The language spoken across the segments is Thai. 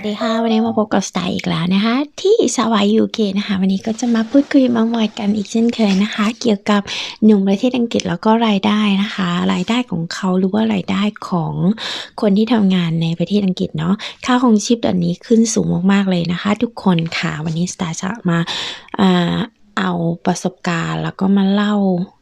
วัสดีค่ะ วันนี้มาพบกับสไตล์อีกแล้วนะคะ ที่สวายยูเคนะคะ วันนี้ก็จะมาพูดคุยมามอยกันอีกเช่นเคยนะคะ เกี่ยวกับหนุ่มประเทศอังกฤษแล้วก็รายได้นะคะ รายได้ของเขาหรือว่ารายได้ของคนที่ทำงานในประเทศอังกฤษเนาะค่าของชีพตอนนี้ขึ้นสูงมากๆเลยนะคะ ทุกคนค่ะวันนี้สไตล์จะมาอ่า เอาประสบการณ์แล้วก็มาเล่า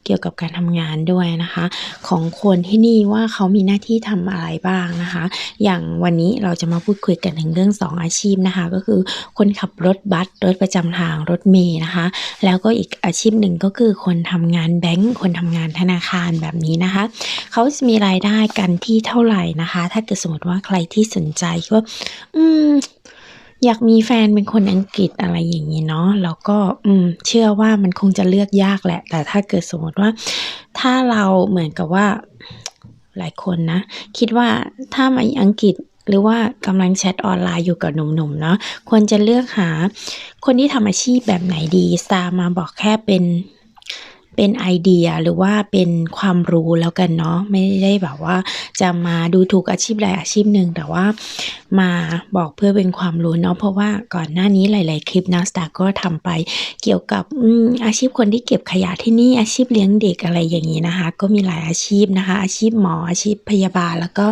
เกี่ยวกับการทำงานด้วยนะคะ ของคนที่นี่ว่าเขามีหน้าที่ทำอะไรบ้างนะคะ อย่างวันนี้เราจะมาพูดคุยกันถึงเรื่อง 2 อาชีพนะคะ ก็คือคนขับรถบัสรถประจำทางรถเมล์นะคะ แล้วก็อีกอาชีพหนึ่งก็คือคนทำงานแบงก์คนทำงานธนาคารแบบนี้นะคะ เขาจะมีรายได้กันที่เท่าไหร่นะคะ ถ้าเกิดสมมติว่าใครที่สนใจก็อืม อยากมีแฟนเป็นคนอังกฤษอะไรอย่างนี้เนาะแล้วก็อืมเชื่อว่ามันคงจะเลือกยากแหละ แต่ถ้าเกิดสมมติว่า ถ้าเราเหมือนกับว่าหลายคนนะ คิดว่าถ้ามาอังกฤษหรือว่ากำลังแชทออนไลน์อยู่กับหนุ่มๆเนาะควรจะเลือกหา คนที่ทำอาชีพแบบไหนดีสตาร์มาบอกแค่เป็น เป็นไอเดียหรือว่าเป็นความรู้แล้วกันเนาะไม่ได้แบบว่าจะมาดูถูกอาชีพใดอาชีพหนึ่งแต่ว่ามาบอกเพื่อเป็นความรู้เนาะเพราะว่าก่อนหน้านี้หลาย ๆ คลิปนะสตาร์ก็ทำไปเกี่ยวกับอาชีพคนที่เก็บขยะที่นี่อาชีพเลี้ยงเด็กอะไรอย่างนี้นะคะ ก็มีหลายอาชีพนะคะ อาชีพหมออาชีพพยาบาล แล้วก็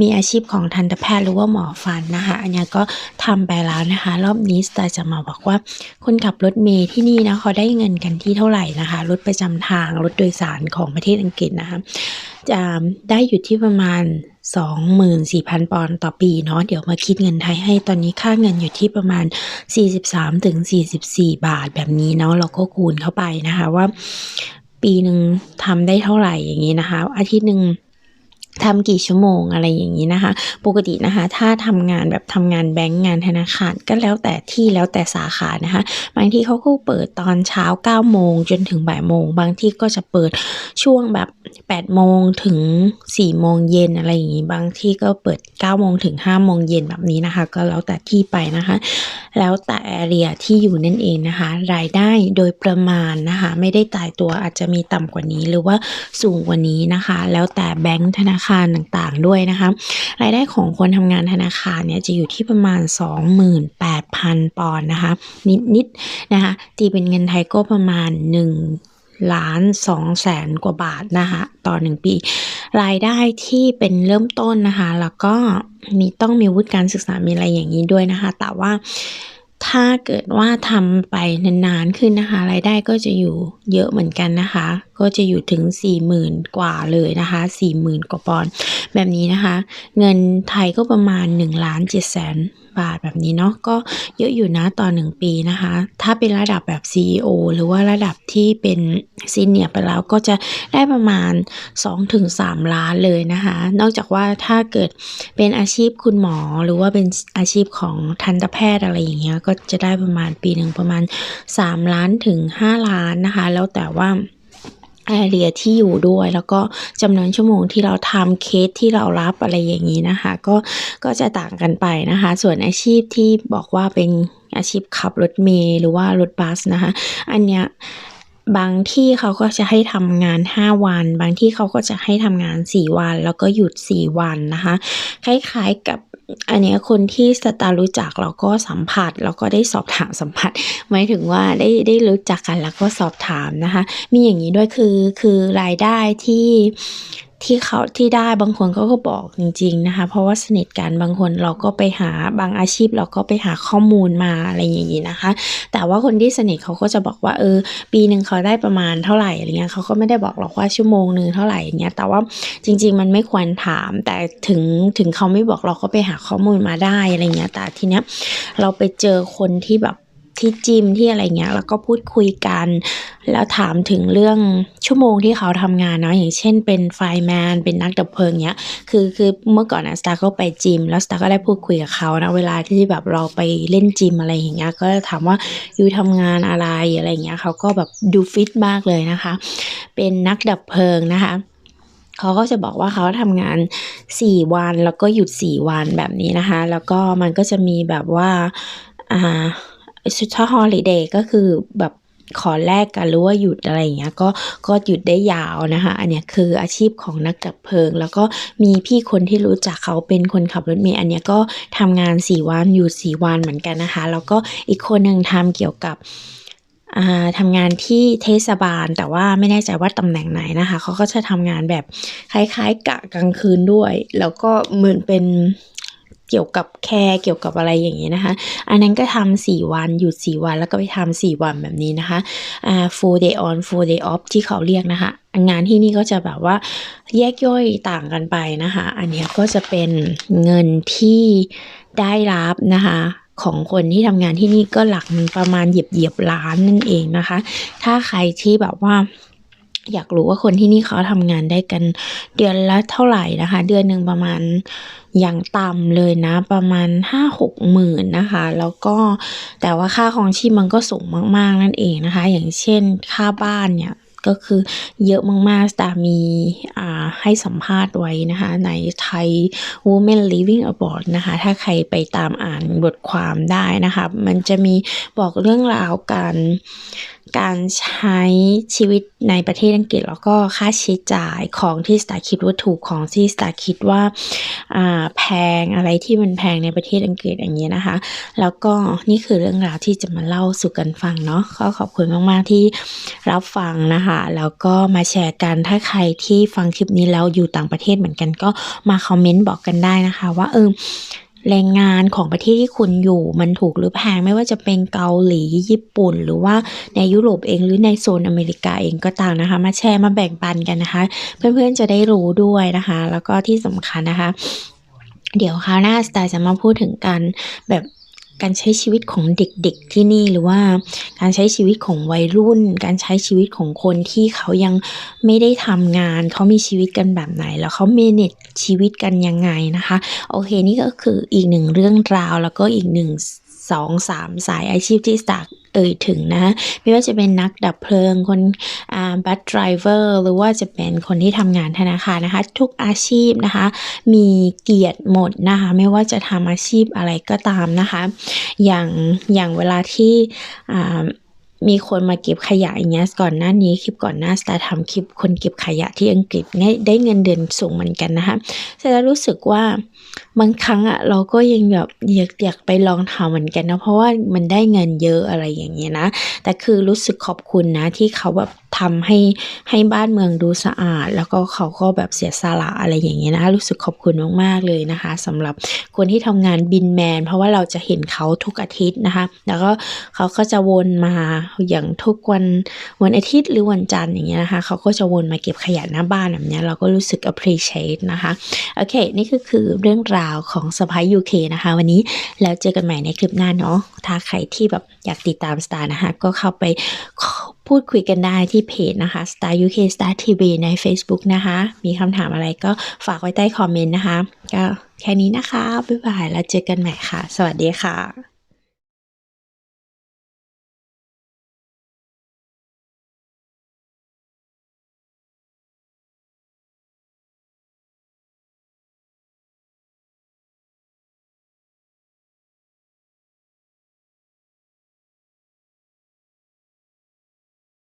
มีอาชีพของทันตแพทย์หรือว่าหมอฟันนะคะ อันนี้ก็ทำไปแล้วนะคะ รอบนี้สตาร์จะมาบอกว่าคนขับรถเมล์ที่นี่นะเขาได้เงินกันที่เท่าไหร่นะคะรถประจำทางรถโดยสารของประเทศอังกฤษนะคะจะได้อยู่ที่ประมาณ 24,000 ปอนด์ต่อปีเนาะเดี๋ยวมาคิดเงินไทยให้ตอนนี้ค่าเงินอยู่ที่ประมาณ 43ถึง44 บาทแบบนี้เนาะเราก็คูณเข้าไปนะคะว่า ปีหนึ่งทำได้เท่าไหร่อย่างนี้นะคะ อาทิตย์หนึ่ง ทำกี่ชั่วโมงอะไรอย่างนี้นะคะ ปกตินะคะ ถ้าทำงานแบบทำงานแบงก์งานธนาคารก็แล้วแต่ที่แล้วแต่สาขานะคะ บางที่เขาก็เปิดตอนเช้า9โมงจนถึงบ่ายโมง บางที่ก็จะเปิดช่วงแบบ8โมงถึง4โมงเย็นอะไรอย่างนี้บางที่ก็เปิด9โมงถึง5โมงเย็นแบบนี้นะคะ ก็แล้วแต่ที่ไปนะคะ แล้วแต่แอเรียที่อยู่นั่นเองนะคะ รายได้โดยประมาณนะคะ ไม่ได้ตายตัวอาจจะมีต่ำกว่านี้หรือว่าสูงกว่านี้นะคะ แล้วแต่แบงก์ธนาคารการต่างๆด้วยนะคะ รายได้ของคนทำงานธนาคารเนี่ยจะอยู่ที่ประมาณ 28,000 ปอนด์นะคะ นิดๆนะคะตีเป็นเงินไทยก็ประมาณ 1ล้าน2แสนกว่าบาทนะคะต่อ1ปี รายได้ที่เป็นเริ่มต้นนะคะ แล้วก็มีต้องมีวุฒิการศึกษามีอะไรอย่างนี้ด้วยนะคะ แต่ว่า ถ้าเกิดว่าทำไปนานๆขึ้นนะคะ รายได้ก็จะอยู่เยอะเหมือนกันนะคะ ก็จะอยู่ถึง 40,000 กว่าเลยนะคะ 40,000 กว่าปอนด์แบบนี้นะคะ เงินไทยก็ประมาณ1ล้าน7แสนบาทแบบนี้เนาะก็เยอะอยู่นะต่อ 1 ปีนะคะ ถ้าเป็นระดับแบบ CEO หรือว่าระดับที่เป็นซีเนียร์ไปแล้วก็จะได้ประมาณ 2-3 ล้านเลยนะคะ นอกจากว่าถ้าเกิดเป็นอาชีพคุณหมอหรือว่าเป็นอาชีพของทันตแพทย์อะไรอย่างเงี้ยก็จะได้ประมาณปีหนึ่งประมาณ 3 ล้านถึง 5 ล้านนะคะ แล้วแต่ว่าแอเรียที่อยู่ด้วยแล้วก็จำนวนชั่วโมงที่เราทำเคสที่เรารับอะไรอย่างนี้นะคะ ก็ก็จะต่างกันไปนะคะ ส่วนอาชีพที่บอกว่าเป็นอาชีพขับรถเมล์หรือว่ารถบัสนะคะ อันเนี้ยบางที่เขาก็จะให้ทำงาน 5 วัน บางที่เขาก็จะให้ทำงาน 4 วัน แล้วก็หยุด 4 วันนะคะ คล้ายๆกับ อันนี้คนที่สตาร์รู้จักเราก็สัมผัสแล้วก็ได้สอบถามสัมผัสหมายถึงว่าได้ได้รู้จักกันแล้วก็สอบถามนะคะ มีอย่างนี้ด้วยคือคือรายได้ที่ ที่เขาที่ได้บางคนเขาก็บอกจริง ๆนะคะ เพราะว่าสนิทกันบางคนเราก็ไปหาบางอาชีพเราก็ไปหาข้อมูลมาอะไรอย่างนี้นะคะ แต่ว่าคนที่สนิทเขาก็จะบอกว่าเออ ปีหนึ่งเขาได้ประมาณเท่าไหร่อะไรเงี้ยเขาก็ไม่ได้บอกหรอกว่าชั่วโมงหนึ่งเท่าไหร่อย่างเงี้ยแต่ว่าจริง ๆ มันไม่ควรถาม แต่ถึงถึงเขาไม่บอกเราก็ไปหาข้อมูลมาได้อะไรเงี้ยแต่ทีเนี้ยเราไปเจอคนที่แบบ ที่จิมที่อะไรเงี้ย แล้วก็พูดคุยกัน แล้วถามถึงเรื่องชั่วโมงที่เขาทำงานเนาะอย่างเช่นเป็นไฟแมนเป็นนักดับเพลิงเนี้ยคือคือเมื่อก่อนนะสตาร์ก็ไปจิม แล้วสตาร์ก็ได้พูดคุยกับเขานะเวลาที่แบบเราไปเล่นจิมอะไรอย่างเงี้ยก็ถามว่าอยู่ทำงานอะไรอะไรเงี้ยเขาก็แบบดูฟิตมากเลยนะคะ เป็นนักดับเพลิงนะคะเขาก็จะบอกว่าเขาทำงาน 4 วันแล้วก็หยุด 4 วันแบบนี้นะคะ แล้วก็มันก็จะมีแบบว่า อ่า ชุดฮอลิเดย์ก็คือแบบขอแลกกันหรือว่าหยุดอะไรอย่างเงี้ยก็ก็หยุดได้ยาวนะคะ อันเนี้ยคืออาชีพของนักดับเพลิง แล้วก็มีพี่คนที่รู้จักเขาเป็นคนขับรถเมล์อันเนี้ยก็ทำงานสี่วันหยุดสี่วันเหมือนกันนะคะ แล้วก็อีกคนหนึ่งทำเกี่ยวกับอ่าทำงานที่เทศบาลแต่ว่าไม่แน่ใจว่าตำแหน่งไหนนะคะ เขาก็จะทำงานแบบคล้ายๆกะกลางคืนด้วย แล้วก็เหมือนเป็น เกี่ยวกับแคร์เกี่ยวกับอะไรอย่างนี้นะคะ อันนั้นก็ทำสี่วันหยุดสี่วันแล้วก็ไปทำสี่วันแบบนี้นะคะอ่า full day on full day off ที่เขาเรียกนะคะ งานที่นี่ก็จะแบบว่าแยกย่อยต่างกันไปนะคะ อันนี้ก็จะเป็นเงินที่ได้รับนะคะของคนที่ทำงานที่นี่ก็หลักประมาณเหยียบเหยียบล้านนั่นเองนะคะ ถ้าใครที่แบบว่า อยากรู้ว่าคนที่นี่เขาทำงานได้กันเดือนละเท่าไหร่นะคะ เดือนหนึ่งประมาณอย่างต่ำเลยนะ ประมาณห้าหกหมื่นนะคะ แล้วก็แต่ว่าค่าของชีพมันก็สูงมาก ๆ นั่นเองนะคะ อย่างเช่นค่าบ้านเนี่ยก็คือเยอะมากๆสตามีอ่าให้สัมภาษณ์ไว้นะคะในไทย Women Living Abroad นะคะ ถ้าใครไปตามอ่านบทความได้นะคะ มันจะมีบอกเรื่องราวการ การใช้ชีวิตในประเทศอังกฤษ แล้วก็ค่าใช้จ่ายของที่สตาร์คิดว่าถูกของที่สตาร์คิดว่าแพงอะไรที่มันแพงในประเทศอังกฤษอย่างเงี้ยนะคะ แล้วก็นี่คือเรื่องราวที่จะมาเล่าสู่กันฟังเนาะก็ขอบคุณมาก ๆ ที่รับฟังนะคะ แล้วก็มาแชร์กันถ้าใครที่ฟังคลิปนี้แล้วอยู่ต่างประเทศเหมือนกันก็มาคอมเมนต์บอกกันได้นะคะ ว่าเออ แรงงานของประเทศที่คุณอยู่ มันถูกหรือแพงไม่ว่าจะเป็นเกาหลีญี่ปุ่น หรือว่าในยุโรปเองหรือในโซนอเมริกาเองก็ตามนะคะ มาแชร์มาแบ่งปันกันนะคะ เพื่อนๆจะได้รู้ด้วยนะคะ แล้วก็ที่สำคัญนะคะ เดี๋ยวคราวหน้าสไตล์จะมาพูดถึงการแบบ การใช้ชีวิตของเด็กๆที่นี่หรือว่าการใช้ชีวิตของวัยรุ่น การใช้ชีวิตของคนที่เขายังไม่ได้ทำงาน เขามีชีวิตกันแบบไหน แล้วเขาเมเนจชีวิตกันยังไงนะคะ โอเคนี่ก็คืออีกหนึ่งเรื่องราวแล้วก็อีกหนึ่ง สองสามสายอาชีพที่สตาร์เอ่ยถึงนะไม่ว่าจะเป็นนักดับเพลิงคนอ่าบัสไดรเวอร์หรือว่าจะเป็นคนที่ทำงานธนาคารนะคะ ทุกอาชีพนะคะ มีเกียรติหมดนะคะ ไม่ว่าจะทำอาชีพอะไรก็ตามนะคะ อย่างอย่างเวลาที่อ่ามีคนมาเก็บขยะอย่างเงี้ยก่อนหน้านี้คลิปก่อนหน้าสตาร์ทำคลิปคนเก็บขยะที่อังกฤษได้เงินเดือนสูงเหมือนกันนะคะแต่รู้สึกว่า บางครั้งอะเราก็ยังแบบอยากอยากไปลองทำเหมือนกันนะ เพราะว่ามันได้เงินเยอะอะไรอย่างเงี้ยนะ แต่คือรู้สึกขอบคุณนะ ที่เขาแบบทำให้ให้บ้านเมืองดูสะอาด แล้วก็เขาก็แบบเสียสละอะไรอย่างเงี้ยนะ รู้สึกขอบคุณมากๆเลยนะคะสำหรับคนที่ทำงานบินแมน เพราะว่าเราจะเห็นเขาทุกอาทิตย์นะคะ แล้วก็เขาก็จะวนมาอย่างทุกวันวันอาทิตย์หรือวันจันทร์อย่างเงี้ยนะคะเขาก็จะวนมาเก็บขยะหน้าบ้านแบบเนี้ยเราก็รู้สึก appreciate นะคะโอเค นี่ก็คือเรื่องราวของสไปยูเคนะคะ วันนี้แล้วเจอกันใหม่ในคลิปหน้าเนาะถ้าใครที่แบบอยากติดตามสตาร์นะคะ ก็เข้าไปพูดคุยกันได้ที่เพจนะคะ Star UK Star TV ใน Facebook นะคะ มีคำถามอะไรก็ฝากไว้ใต้คอมเมนต์นะคะ ก็แค่นี้นะคะ บ๊ายบาย แล้วเจอกันใหม่ค่ะ สวัสดีค่ะ